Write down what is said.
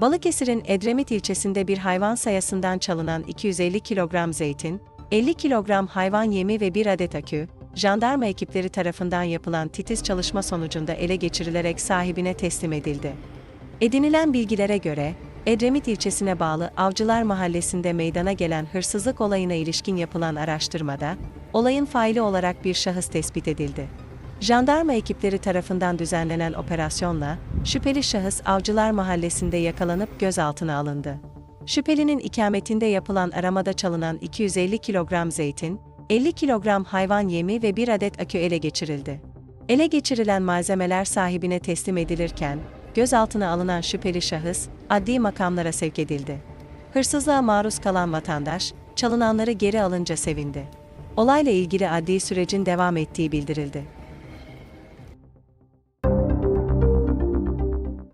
Balıkesir'in Edremit ilçesinde bir hayvan sayasından çalınan 250 kilogram zeytin, 50 kilogram hayvan yemi ve bir adet akü, jandarma ekipleri tarafından yapılan titiz çalışma sonucunda ele geçirilerek sahibine teslim edildi. Edinilen bilgilere göre, Edremit ilçesine bağlı Avcılar Mahallesi'nde meydana gelen hırsızlık olayına ilişkin yapılan araştırmada, olayın faili olarak bir şahıs tespit edildi. Jandarma ekipleri tarafından düzenlenen operasyonla, şüpheli şahıs Avcılar Mahallesi'nde yakalanıp gözaltına alındı. Şüphelinin ikametinde yapılan aramada çalınan 250 kilogram zeytin, 50 kilogram hayvan yemi ve bir adet akü ele geçirildi. Ele geçirilen malzemeler sahibine teslim edilirken, gözaltına alınan şüpheli şahıs, adli makamlara sevk edildi. Hırsızlığa maruz kalan vatandaş, çalınanları geri alınca sevindi. Olayla ilgili adli sürecin devam ettiği bildirildi.